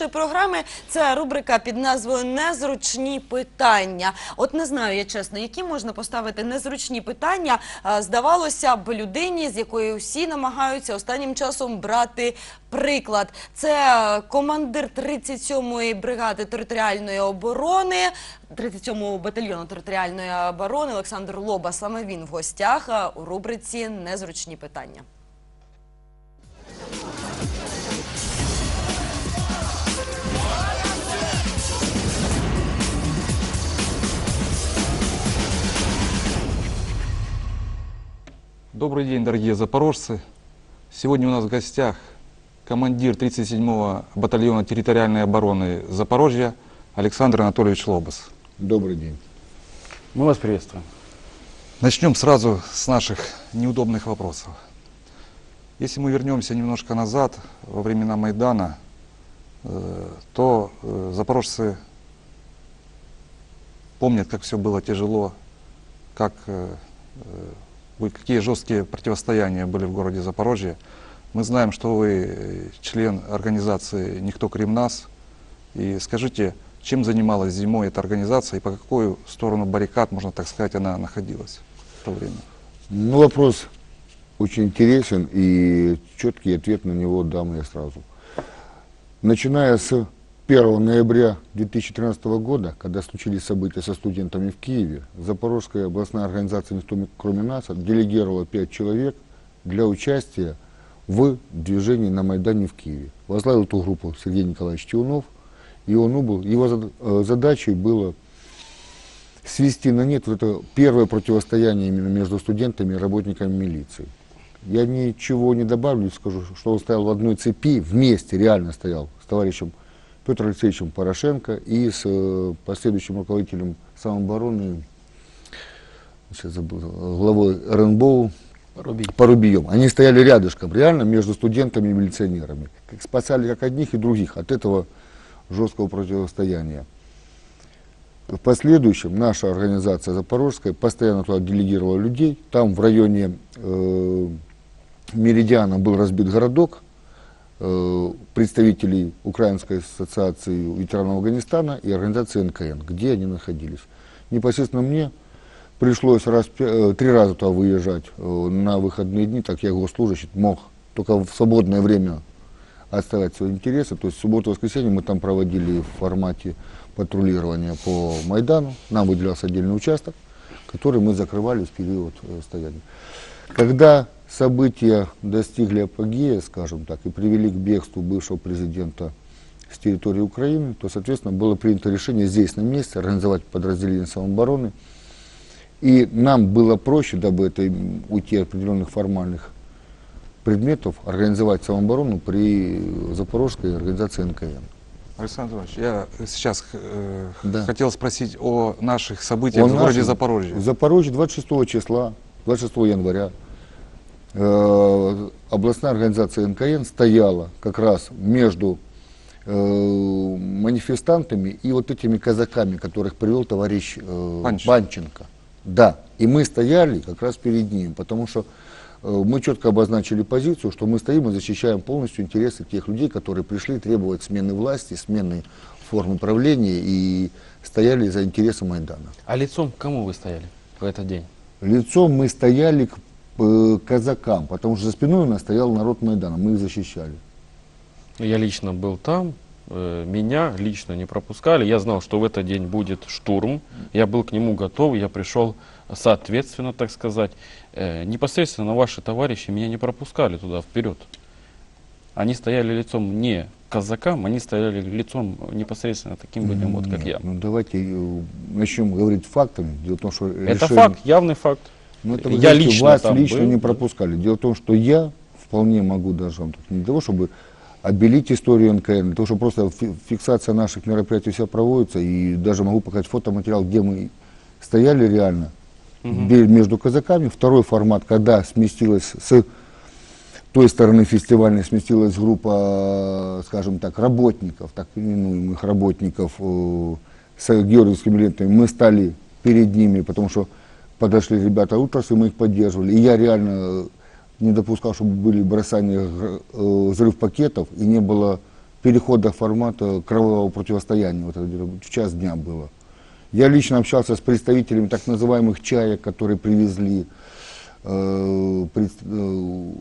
нашої програми це рубрика під назвою Незручні питання. От не знаю, я чесно, які можна поставити незручні питання. Здавалося б, людині, з якої всі намагаються останнім часом брати приклад. Це е, командир 37-ї бригади територіальної оборони, 37-го батальйону територіальної оборони Олександр Лоба. Саме він в гостях е, у рубриці Незручні питання. Добрый день, дорогие запорожцы. Сегодня у нас в гостях командир 37-го батальона территориальной обороны Запорожья Александр Анатольевич Лобос. Добрый день. Мы вас приветствуем. Начнем сразу с наших неудобных вопросов. Если мы вернемся немножко назад, во времена Майдана, э, то э, запорожцы помнят, как все было тяжело, как, э, какие жесткие противостояния были в городе Запорожье. Мы знаем, что вы э, член организации «Никто крім нас». И скажите, чем занималась зимой эта организация и по какую сторону баррикад, можно так сказать, она находилась в то время? Ну, вопрос очень интересен, и четкий ответ на него дам я сразу. Начиная с 1 ноября 2013 года, когда случились события со студентами в Киеве, Запорожская областная организация «Никто кроме нас» делегировала пять человек для участия в движении на Майдане в Киеве. Возглавил эту группу Сергей Николаевич Тиунов, и он убыл. Его э, задачей было свести на нет вот это первое противостояние именно между студентами и работниками милиции. Я ничего не добавлю, скажу, что он стоял в одной цепи, вместе реально стоял с товарищем Петром Алексеевичем Порошенко и с э, последующим руководителем самообороны, сейчас забыл, главой РНБО Порубить. Порубием. Они стояли рядышком, реально между студентами и милиционерами. Как спасали как одних и других от этого жесткого противостояния. В последующем наша организация Запорожская постоянно туда делегировала людей. Там в районе э, Меридиана был разбит городок. Э, представителей Украинской ассоциации ветеранов Афганистана и организации НКН, где они находились. Непосредственно мне пришлось раз, э, три раза туда выезжать э, на выходные дни, так я госслужащий мог только в свободное время отставать свои интересы. То есть субботу воскресенье мы там проводили в формате патрулирования по Майдану. Нам выделялся отдельный участок, который мы закрывали в период стояния. Когда события достигли апогея, скажем так, и привели к бегству бывшего президента с территории Украины, то, соответственно, было принято решение здесь, на месте, организовать подразделение самообороны. И нам было проще, дабы это уйти от определенных формальных предметов, организовать самооборону при Запорожской организации НКН. Александр Иванович, я сейчас э, Да. хотел спросить о наших событиях О в городе нашем- Запорожье. В Запорожье 26 числа, 26 января, областная организация НКН стояла как раз между э, манифестантами и вот этими казаками, которых привел товарищ э, Панченко. Панченко. Да, и мы стояли как раз перед ним, потому что э, мы четко обозначили позицию, что мы стоим и защищаем полностью интересы тех людей, которые пришли требовать смены власти, смены формы правления и стояли за интересы Майдана. А лицом к кому вы стояли в этот день? Лицом мы стояли к э, казакам, потому что за спиной у нас стоял народ Майдана, мы их защищали. Я лично был там, э, меня лично не пропускали. Я знал, что в этот день будет штурм. Я был к нему готов, я пришел соответственно, так сказать. Э, Непосредственно ваши товарищи меня не пропускали туда вперед. Они стояли лицом не к казакам, они стояли лицом непосредственно таким людям, вот как я. Ну давайте э, начнем говорить фактами. Дело в том, что Это решение- факт, явный факт. Ну, это вы Я говорите, лично вас лично был, не пропускали. Дело в том, что я вполне могу даже вам так, не для того, чтобы обелить историю НКН, для того, что просто фи- фиксация наших мероприятий вся проводится, и даже могу показать фотоматериал, где мы стояли реально бе- между казаками. Второй формат, когда сместилась с той стороны фестивальной сместилась группа, скажем так, работников, так именуемых работников э, с георгиевскими лентами. Мы стали перед ними, потому что подошли ребята утрос, и мы их поддерживали. И я реально э, не допускал, чтобы были бросания э, взрыв пакетов, и не было перехода формата кровавого противостояния, вот это где-то час дня было. Я лично общался с представителями так называемых чаек, которые привезли э, э,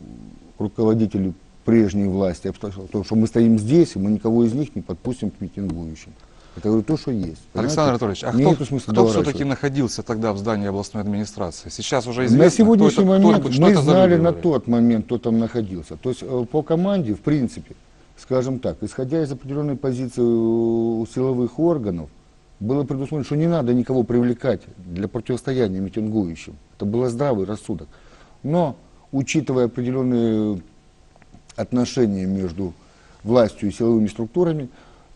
руководители прежней власти, обстоятельства, то, что мы стоим здесь, и мы никого из них не подпустим к митингующим. Это говорю то, что есть. Александр? Анатольевич, а Нету кто, кто все-таки находился тогда в здании областной администрации? Сейчас уже известно, На сегодняшний кто это, момент что мы за знали на тот момент, кто там находился. То есть э, по команде, в принципе, скажем так, исходя из определенной позиции у силовых органов, было предусмотрено, что не надо никого привлекать для противостояния митингующим. Это был здравый рассудок. Но, учитывая определенные отношения между властью и силовыми структурами,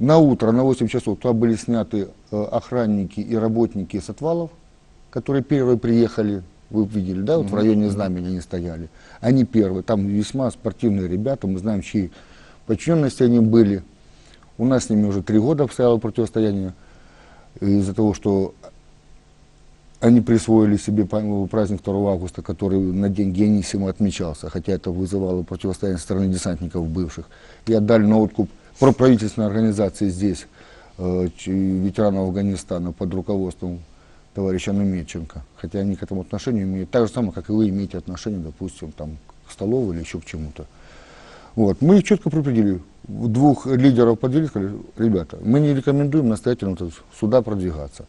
на утро, на 8 часов, туда были сняты э, охранники и работники с отвалов, которые первые приехали, вы видели, да, вот в районе знамени они стояли. Они первые, там весьма спортивные ребята, мы знаем, чьи подчиненности они были. У нас с ними уже три года стояло противостояние из-за того, что они присвоили себе праздник 2 августа, который на день Генисима отмечался, хотя это вызывало противостояние со стороны десантников бывших. И отдали на откуп проправительственной организации здесь, э, ветеранов Афганистана под руководством товарища Нумеченко. Хотя они к этому отношению имеют так же самое, как и вы имеете отношение, допустим, там, к столовой или еще к чему-то. Вот. Мы их четко предупредили. Двух лидеров подвели, сказали, ребята, мы не рекомендуем настоятельно вот сюда продвигаться.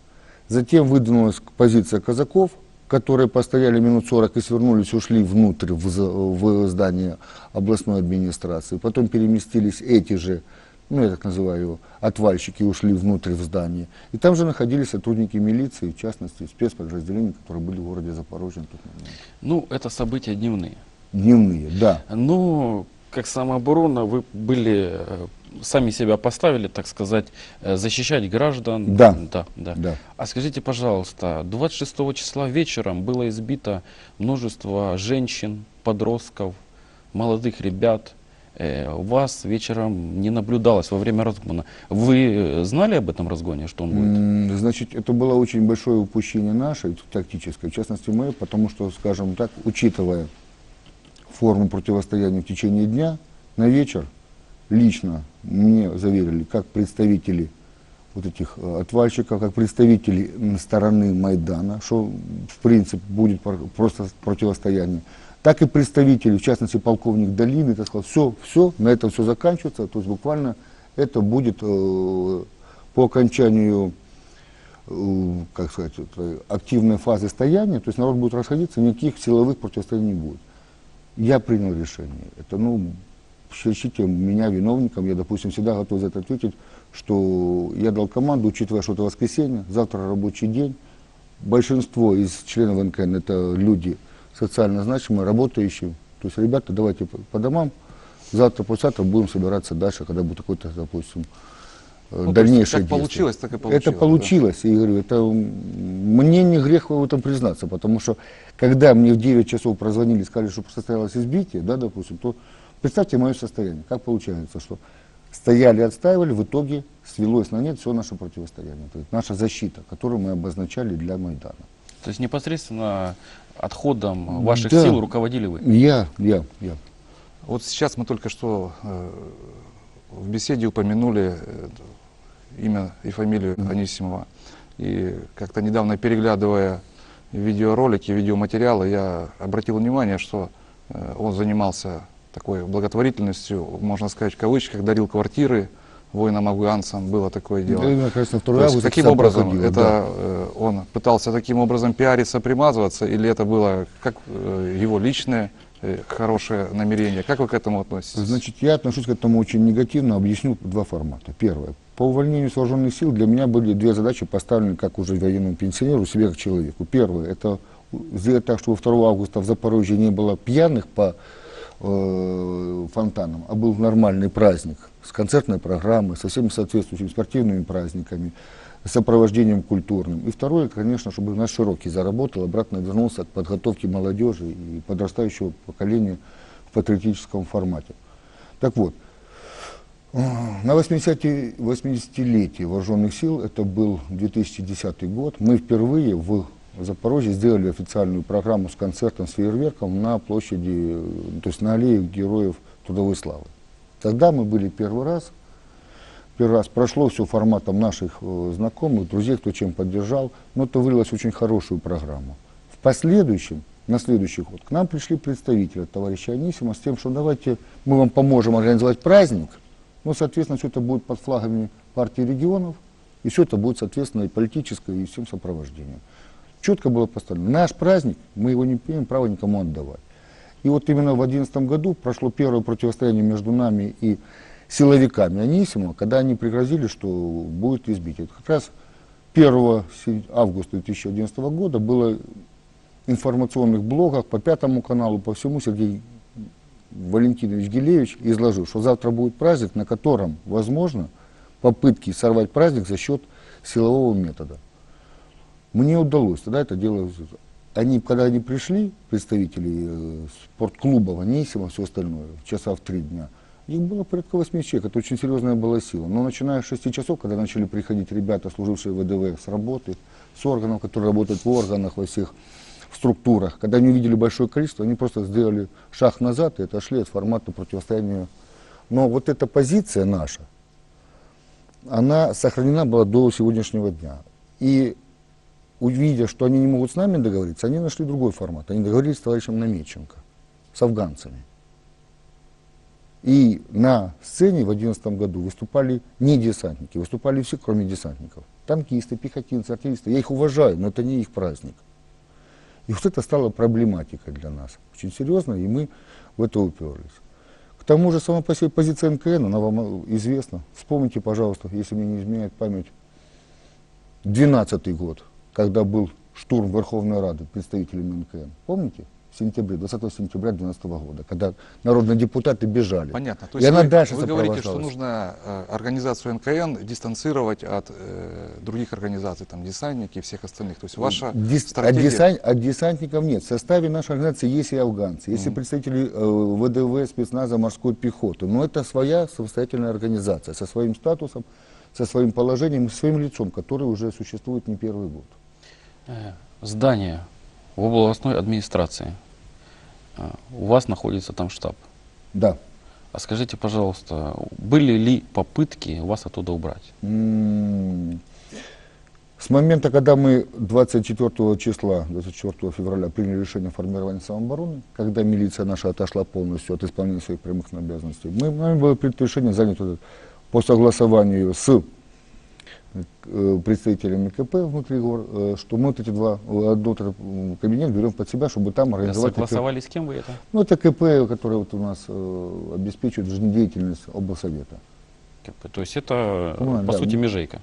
Затем выдвинулась позиция казаков, которые постояли минут 40 и свернулись, ушли внутрь в, в здание областной администрации. Потом переместились эти же, ну я так называю его, отвальщики, ушли внутрь в здание. И там же находились сотрудники милиции, в частности спецподразделений, которые были в городе Запорожье на тот момент. Ну, это события дневные. Дневные, да. Ну, как самооборона, вы были, э, сами себя поставили, так сказать, э, защищать граждан. Да. Да, да. Да. А скажите, пожалуйста, 26 числа вечером было избито множество женщин, подростков, молодых ребят. Э, У вас вечером не наблюдалось во время разгона. Вы э, знали об этом разгоне, что он будет? Значит, это было очень большое упущение наше, тактическое, в частности мое, потому что, скажем так, учитывая форму противостояния в течение дня, на вечер лично мне заверили, как представители вот этих э, отвальщиков, как представители стороны Майдана, что в принципе будет пр- просто противостояние, так и представители, в частности полковник Долины, так сказал, все, все, на этом все заканчивается, то есть буквально это будет э, по окончанию э, как сказать, активной фазы стояния, то есть народ будет расходиться, никаких силовых противостояний не будет. Я принял решение. Это, ну, считайте меня виновником, я, допустим, всегда готов за это ответить, что я дал команду, учитывая, что это воскресенье, завтра рабочий день. Большинство из членов НКН это люди социально значимые, работающие. То есть, ребята, давайте по, домам, завтра, послезавтра будем собираться дальше, когда будет какой-то, допустим, э, Ну, то есть дальнейшее как действие. получилось, так и получилось. Это да. получилось, и говорю, это мне не грех в этом признаться, потому что когда мне в 9 часов прозвонили, сказали, что состоялось избитие, да, допустим, то представьте мое состояние. Как получается, что стояли, отстаивали, в итоге свелось на нет все наше противостояние, то есть наша защита, которую мы обозначали для Майдана. То есть непосредственно отходом ваших Да. сил руководили вы? Я, я, я. Вот сейчас мы только что э, в беседе упомянули э, имя и фамилию Анисимова. И как-то недавно переглядывая видеоролики, видеоматериалы, я обратил внимание, что э, он занимался такой благотворительностью, можно сказать, в кавычках, дарил квартиры воинам-афганцам, было такое дело. Конечно, 2 То есть каким образом проходило, это да. э, он пытался таким образом пиариться, примазываться, или это было как э, его личное э, хорошее намерение? Как вы к этому относитесь? Значит, я отношусь к этому очень негативно, объясню два формата. Первое. По увольнению вооруженных сил для меня были две задачи поставлены как уже военному пенсионеру, себе как человеку. Первое, это сделать так, чтобы 2 августа в Запорожье не было пьяных по э, фонтанам, а был нормальный праздник с концертной программой, со всеми соответствующими спортивными праздниками, сопровождением культурным. И второе, конечно, чтобы наш широкий заработал, обратно вернулся к подготовке молодежи и подрастающего поколения в патриотическом формате. Так вот, э, на 80-летие 80-летие вооруженных сил, это был 2010 год, мы впервые в Запорожье сделали официальную программу с концертом, с фейерверком на площади, то есть на аллее Героев Трудовой Славы. Тогда мы были первый раз первый раз прошло все форматом наших э, знакомых, друзей, кто чем поддержал, но это вылилось в очень хорошую программу. В последующем, на следующий год, к нам пришли представители товарища Анисима с тем, что давайте мы вам поможем организовать праздник, но, соответственно, все это будет под флагами партии регионов, и все это будет, соответственно, и политическое, и всем сопровождением. Четко было поставлено, наш праздник, мы его не имеем права никому отдавать. И вот именно в 2011 году прошло первое противостояние между нами и силовиками Анисимова, когда они пригрозили, что будет избитие. Как раз 1 се- августа 2011 года было в информационных блогах по Пятому каналу, по всему Сергей Валентинович Гилевич изложил, что завтра будет праздник, на котором, возможно, попытки сорвать праздник за счет силового метода. Мне удалось тогда это дело. Они, когда они пришли, представители э, спортклуба Анисима, все остальное, часа в три дня, их было порядка восьми человек, это очень серьезная была сила. Но начиная с 6 часов, когда начали приходить ребята, служившие в ВДВ с работы, с органов, которые работают в органах, во всех структурах, когда они увидели большое количество, они просто сделали шаг назад и отошли от формата противостояния. Но вот эта позиция наша, она сохранена была до сегодняшнего дня. И увидя, что они не могут с нами договориться, они нашли другой формат. Они договорились с товарищем Намеченко, с афганцами. И на сцене в 2011 году выступали не десантники, выступали все, кроме десантников. Танкисты, пехотинцы, артиллеристы. Я их уважаю, но это не их праздник. И вот это стало проблематикой для нас. Очень серьезно, и мы в это уперлись. К тому же сама по себе позиция НКН, она вам известна. Вспомните, пожалуйста, если мне не изменяет память, 12 год, когда был штурм Верховной Рады представителями НКН. Помните? В сентябре, 20 сентября 2012 года, когда народные депутаты бежали. Понятно. То И есть она вы, дальше вы говорите, что нужно э, организацию НКН дистанцировать от э, других организаций, там, десантники и всех остальных. То есть ваша Дис- от, стратегия... десант- от десантников нет. В составе нашей организации есть и афганцы, есть и представители э, ВДВ, спецназа, морской пехоты. Но это своя самостоятельная организация со своим статусом, со своим положением и своим лицом, который уже существует не первый год. Э, Здание в областной администрации. Э, У вас находится там штаб. Да. А скажите, пожалуйста, были ли попытки вас оттуда убрать? С момента, когда мы 24 числа, 24 февраля приняли решение о формировании самообороны, когда милиция наша отошла полностью от исполнения своих прямых обязанностей, мы, нами было принято решение занять по согласованию с представителями КП внутри гор, э, что мы вот эти два, э, м, кабинет берем под себя, чтобы там организовать... эти- Согласовали с кем вы это? Ну, это КП, которое вот у нас э, обеспечивает жизнедеятельность облсовета. КП. То есть это, Коммунальное, по да. сути, межейка.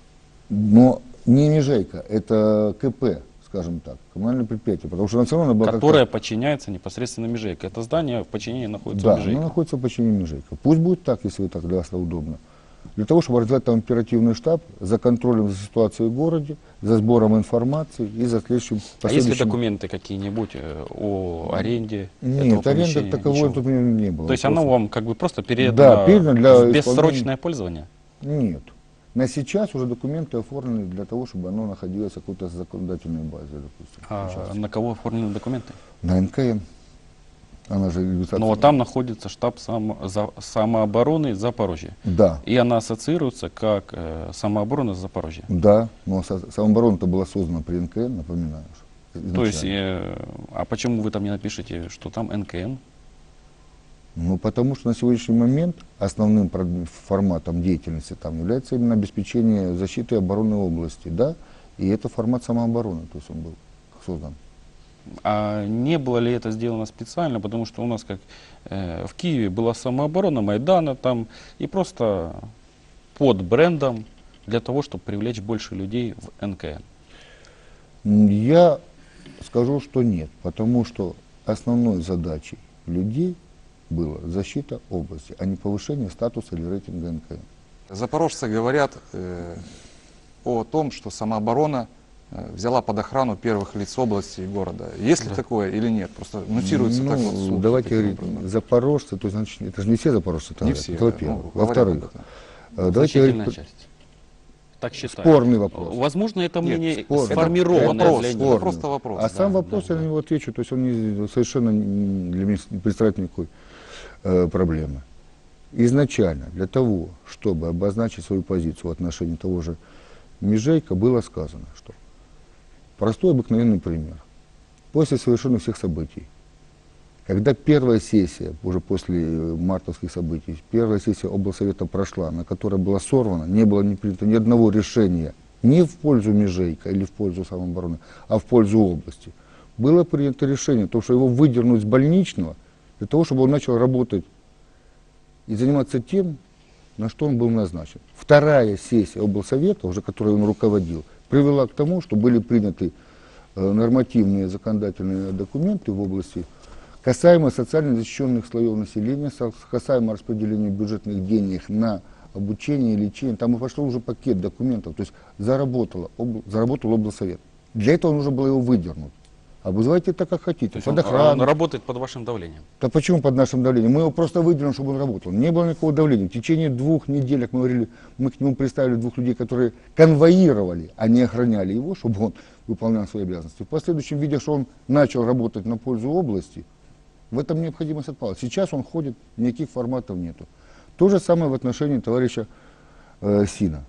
Но не Межейка, это КП, скажем так, коммунальное предприятие, потому что национальное было как-то- Которое подчиняется непосредственно межейка. Это здание в подчинении находится Да, межейка. оно находится в подчинении Межейка. Пусть будет так, если так для вас это удобно. Для того, чтобы организовать там оперативный штаб за контролем за ситуацией в городе, за сбором информации и за следующим... А есть ли документы какие-нибудь э, о аренде Нет, помещения? таковой Ничего. тут не было. То есть оно Просто- вам как бы просто передано, Да, передано для в исполнения. бессрочное пользование? Нет. На сейчас уже документы оформлены для того, чтобы оно находилось в какой-то законодательной базе, допустим. А сейчас. на кого оформлены документы? На НКН. Она же... Ну вот там находится штаб само- за- самообороны Запорожья. Да. И она ассоциируется как э, самооборона Запорожья. Да, но со- самооборона-то была создана при НКН, напоминаю. что То есть, изначально. э, а почему вы там не напишете, что там НКН? Ну, потому что на сегодняшний момент основным форматом деятельности там является именно обеспечение защиты и обороны области, да, и это формат самообороны, то есть он был создан. А не было ли это сделано специально, потому что у нас как э, в Киеве была самооборона Майдана там и просто под брендом для того, чтобы привлечь больше людей в НКН. Я скажу, что нет, потому что основной задачей людей была защита области, а не повышение статуса или рейтинга НКН. Запорожцы говорят э, о том, что самооборона взяла под охрану первых лиц области и города. Есть ли Да. такое или нет? Просто нотируется Ну, так вот слухи давайте говорить, образом. запорожцы, то есть, значит, это же не все запорожцы, это, Не все. это во-первых. ну, Во-вторых, э, давайте говорить, часть. Так считаю. спорный вопрос. Возможно, это Нет, мнение спорный. сформированное вопрос, для это них. спорный. просто вопрос, А да, сам вопрос, да, я да. на него отвечу, то есть он не, совершенно для меня не представляет никакой э, проблемы. изначально для того, чтобы обозначить свою позицию в отношении того же Межейка, было сказано, что простой обыкновенный пример. После совершения всех событий, когда первая сессия, уже после э, мартовских событий, первая сессия облсовета прошла, на которой была сорвана, не было не принято ни одного решения не в пользу Межейка или в пользу самообороны, а в пользу области. Было принято решение, то, что его выдернуть с больничного, для того, чтобы он начал работать и заниматься тем, на что он был назначен. Вторая сессия облсовета, уже которой он руководил, привела к тому, что были приняты э, нормативные законодательные документы в области касаемо социально защищенных слоев населения, касаемо распределения бюджетных денег на обучение, лечение. Там и пошел уже пакет документов, то есть заработала, обл- заработал облсовет. Для этого нужно было его выдернуть. А вызывайте так, как хотите. То есть под он, охрану. он работает под вашим давлением. Да почему под нашим давлением? Мы его просто выделим, чтобы он работал. Не было никакого давления. В течение двух недель, как мы говорили, мы к нему представили двух людей, которые конвоировали, а не охраняли его, чтобы он выполнял свои обязанности. В последующем, видя, что он начал работать на пользу области, в этом необходимость отпала. Сейчас он ходит, никаких форматов нету. То же самое в отношении товарища э, Сина.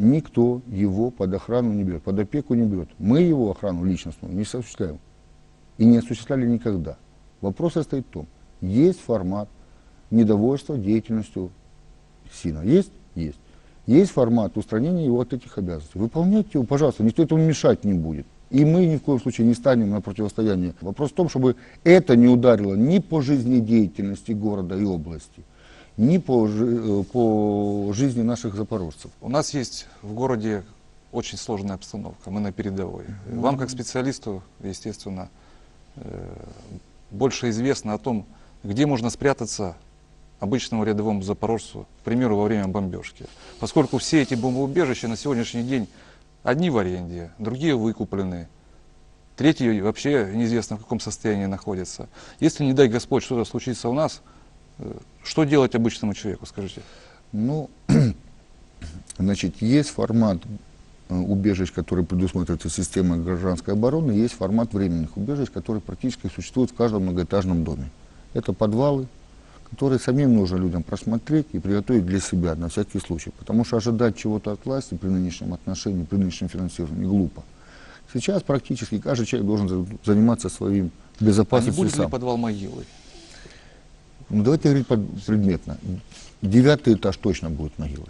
Никто его под охрану не берет, под опеку не берет. Мы его охрану личностную не осуществляем и не осуществляли никогда. Вопрос состоит в том, есть формат недовольства деятельностью СИНа. Есть? Есть. Есть формат устранения его от этих обязанностей. Выполняйте его, пожалуйста, никто этому мешать не будет. И мы ни в коем случае не станем на противостояние. Вопрос в том, чтобы это не ударило ни по жизнедеятельности города и области, ни по, э, по жизни наших запорожцев. У нас есть в городе очень сложная обстановка, мы на передовой. Вам, как специалисту, естественно, э, больше известно о том, где можно спрятаться обычному рядовому запорожцу, к примеру, во время бомбежки. Поскольку все эти бомбоубежища на сегодняшний день одни в аренде, другие выкуплены, третьи вообще неизвестно в каком состоянии находятся. Если, не дай Господь, что-то случится у нас, что делать обычному человеку, скажите? Ну, значит, есть формат э, убежищ, который предусматривается системой гражданской обороны, есть формат временных убежищ, который практически существует в каждом многоэтажном доме. Это подвалы, которые самим нужно людям просмотреть и приготовить для себя на всякий случай. Потому что ожидать чего-то от власти при нынешнем отношении, при нынешнем финансировании глупо. Сейчас практически каждый человек должен за- заниматься своим А не безопасностью будет ли сам. подвал могилы? Ну, давайте говорить предметно. Девятый этаж точно будет могилой.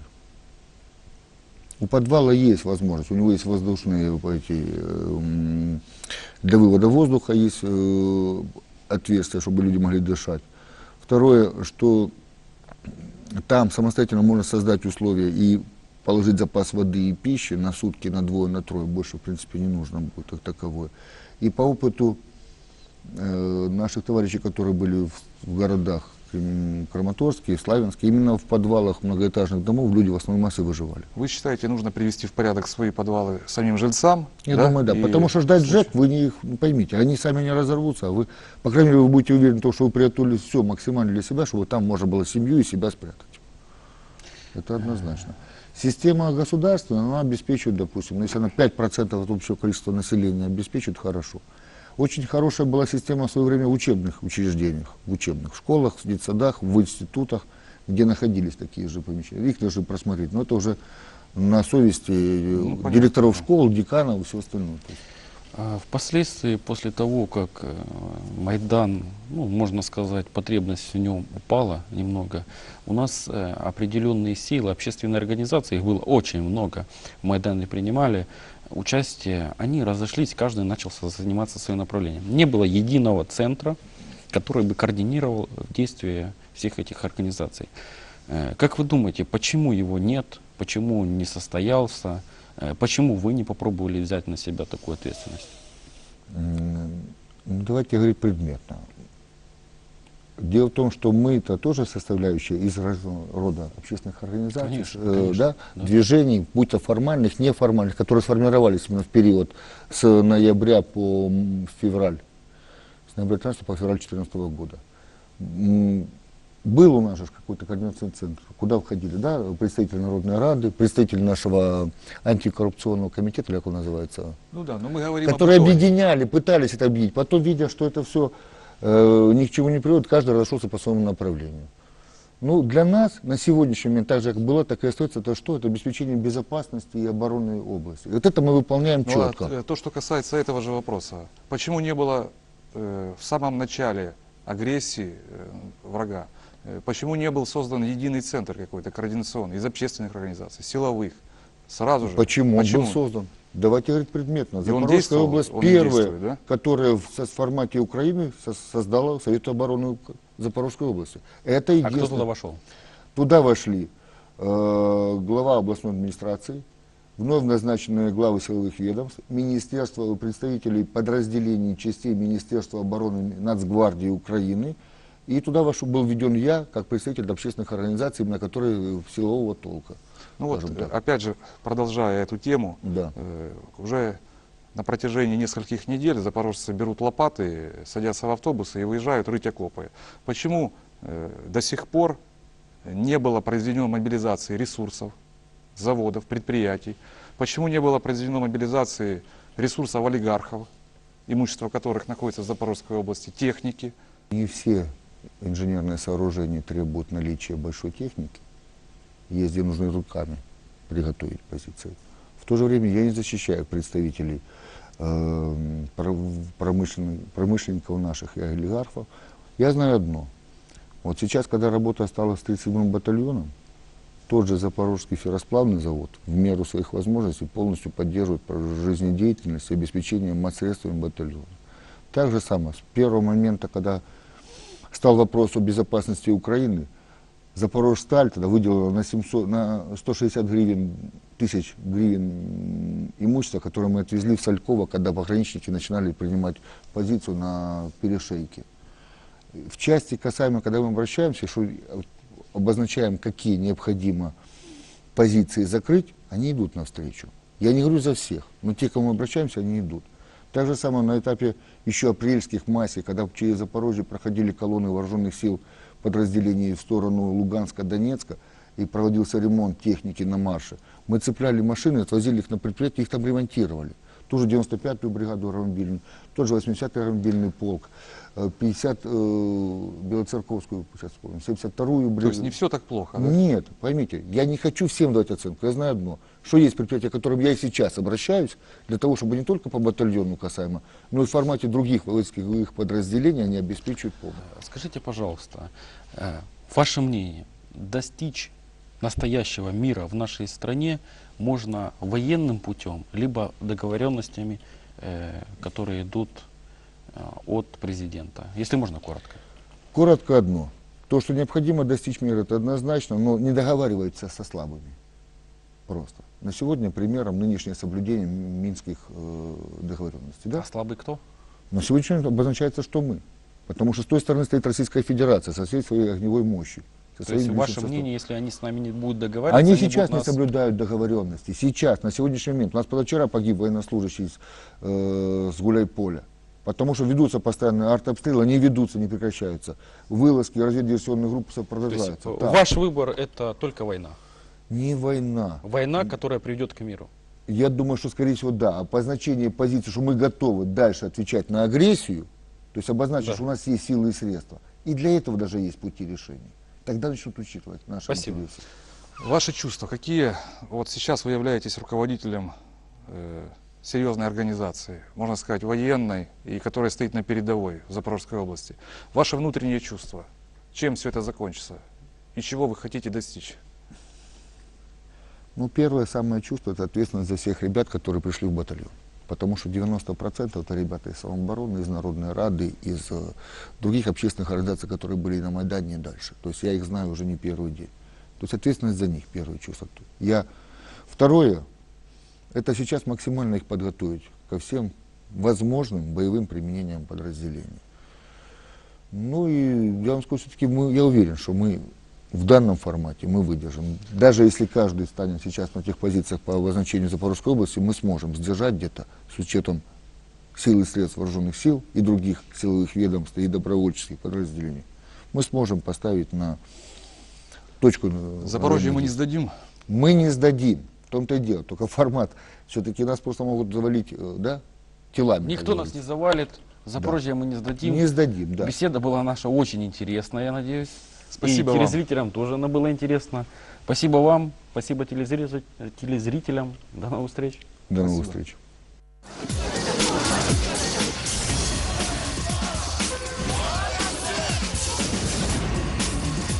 У подвала есть возможность, у него есть воздушные эти, э, м, для вывода воздуха есть э, отверстия, чтобы люди могли дышать. Второе, что там самостоятельно можно создать условия и положить запас воды и пищи на сутки, на двое, на трое. Больше, в принципе, не нужно будет как таковое. И по опыту наших товарищей, которые были в, городах Краматорске, Славянске, именно в подвалах многоэтажных домов люди в основной массе выживали. Вы считаете, нужно привести в порядок свои подвалы самим жильцам? Я думаю, да. И- Потому что ждать ЖЭК, вы не их ну, поймите, они сами не разорвутся, а вы, по крайней мере, вы будете уверены, в том, что вы приготовили все максимально для себя, чтобы там можно было семью и себя спрятать. Это однозначно. Система государственная, она обеспечивает, допустим, ну, если она 5% от общего количества населения обеспечивает, хорошо. Очень хорошая была система в свое время в учебных учреждениях, в учебных школах, в детсадах, в институтах, где находились такие же помещения. Их должны просмотреть, но это уже на совести э, Ну, понятно. директоров школ, деканов и все остальное. То есть А Впоследствии, после того, как э, Майдан, ну, можно сказать, потребность в нем упала немного, у нас э, определенные силы, общественные организации, их было очень много, в Майдане принимали участие, они разошлись, каждый начал заниматься своим направлением. Не было единого центра, который бы координировал действия всех этих организаций. Э, Как вы думаете, почему его нет, почему он не состоялся, Э, почему вы не попробовали взять на себя такую ответственность? Давайте говорить предметно. Дело в том, что мы-то тоже составляющая из разного рода общественных организаций, Конечно, э, конечно, да, да. движений, будь то формальных, неформальных, которые сформировались именно в период с ноября по февраль, с ноября 13 по февраль 2014 года. Был у нас же какой-то координационный центр, куда входили, да, представители Народной Рады, представители нашего антикоррупционного комитета, или как он называется, Ну да, но мы говорим которые об объединяли, пытались это объединить. Потом, видя, что это все э, ни к чему не приводит, каждый разошелся по своему направлению. Ну, для нас на сегодняшний момент, так же, как было, так и остается, это что? Это обеспечение безопасности и обороны области. Вот это мы выполняем Ну, а четко. т- то, что касается этого же вопроса, почему не было э, в самом начале агрессии э, врага, э, почему не был создан единый центр какой-то координационный из общественных организаций, силовых, сразу же? Почему? Он был создан. Давайте говорить предметно. Запорожская область первая, да? которая в формате Украины со- создала Совет обороны Запорожской области. Это А единственное. кто туда вошел? Туда вошли э, глава областной администрации, вновь назначенные главы силовых ведомств, министерство, представители подразделений частей Министерства обороны Нацгвардии Украины. И туда вошел, был введен я, как представитель общественных организаций, на которые силового толка. Ну вот, э, так. опять же, продолжая эту тему, Да. э, уже на протяжении нескольких недель запорожцы берут лопаты, садятся в автобусы и выезжают рыть окопы. Почему э, до сих пор не было произведено мобилизации ресурсов, заводов, предприятий? Почему не было произведено мобилизации ресурсов олигархов, имущество которых находится в Запорожской области, техники? Не все инженерные сооружения требуют наличия большой техники. Есть где нужно руками приготовить позиции. В то же время я не защищаю представителей э, промышленников наших и олигархов. Я знаю одно. Вот сейчас, когда работа стала с 37-м батальоном, тот же Запорожский ферросплавный завод в меру своих возможностей полностью поддерживает жизнедеятельность и обеспечение матсредствами батальона. Так же самое, с первого момента, когда стал вопрос о безопасности Украины, Запорожсталь тогда выделила на, 700, на 160 гривен, тысяч гривен имущества, которое мы отвезли в Сальково, когда пограничники начинали принимать позицию на перешейке. В части касаемо, когда мы обращаемся, что обозначаем, какие необходимо позиции закрыть, они идут навстречу. Я не говорю за всех, но те, к кому мы обращаемся, они идут. Так же самое на этапе еще апрельских массий, когда через Запорожье проходили колонны вооруженных сил подразделений в сторону Луганска, Донецка, и проводился ремонт техники на марше. Мы цепляли машины, отвозили их на предприятие, их там ремонтировали. Ту же 95-ю бригаду аэромобильную, тот же 80-й аэромобильный полк, 50 э, Белоцерковскую, сейчас вспомню, 72-ю бригаду. То есть не все так плохо, да? Нет, поймите, я не хочу всем давать оценку. Я знаю одно, что есть предприятия, к которым я и сейчас обращаюсь, для того, чтобы не только по батальону касаемо, но и в формате других войсковых подразделений они обеспечивают помощь. Скажите, пожалуйста, э, ваше мнение, достичь настоящего мира в нашей стране можно военным путем, либо договоренностями, э, которые идут э, от президента? Если можно, коротко. Коротко одно. То, что необходимо достичь мира, это однозначно, но не договаривается со слабыми. Просто. На сегодня примером нынешнее соблюдение минских э, договоренностей. Да? А слабый кто? На сегодняшний момент обозначается, что мы. Потому что с той стороны стоит Российская Федерация со всей своей огневой мощью. со То есть ваше мнение, если они с нами не будут договариваться, Они будут сейчас не нас- соблюдают договоренности. Сейчас, на сегодняшний момент. У нас позавчера погиб военнослужащий с, э, с Гуляйполя. Потому что ведутся постоянные артобстрелы, они ведутся, не прекращаются. Вылазки разведдиверсионных групп То есть, продолжаются. э, Да. ваш выбор это только война. Не война. Война, которая приведет к миру. Я думаю, что, скорее всего, да. Обозначение позиции, что мы готовы дальше отвечать на агрессию, то есть обозначить, Да. что у нас есть силы и средства. И для этого даже есть пути решений. Тогда начнут учитывать наши Спасибо. интересы. Ваши чувства какие? Вот сейчас вы являетесь руководителем э, серьезной организации, можно сказать, военной, и которая стоит на передовой в Запорожской области. Ваши внутренние чувства, чем все это закончится? И чего вы хотите достичь? Ну, первое самое чувство – это ответственность за всех ребят, которые пришли в батальон. Потому что 90% это ребята из самообороны, из Народной Рады, из э, других общественных организаций, которые были на Майдане и дальше. То есть я их знаю уже не первый день. То есть ответственность за них первое чувство. Я... Второе – это сейчас максимально их подготовить ко всем возможным боевым применениям подразделений. Ну и я вам скажу, все-таки мы, я уверен, что мы в данном формате мы выдержим. Даже если каждый станет сейчас на тех позициях по обозначению Запорожской области, мы сможем сдержать где-то с учетом сил и средств вооруженных сил и других силовых ведомств и добровольческих подразделений. Мы сможем поставить на точку. Запорожье мы не сдадим. мы не сдадим. В том-то и дело. Только формат. Все-таки нас просто могут завалить, э, да, телами. Никто нас не завалит, Запорожье мы не сдадим. Не сдадим, да. Беседа была наша очень интересная, я надеюсь. Спасибо и вам. телезрителям тоже она было интересно. Спасибо вам, спасибо телезрителям. До новых встреч. До новых Спасибо. встреч.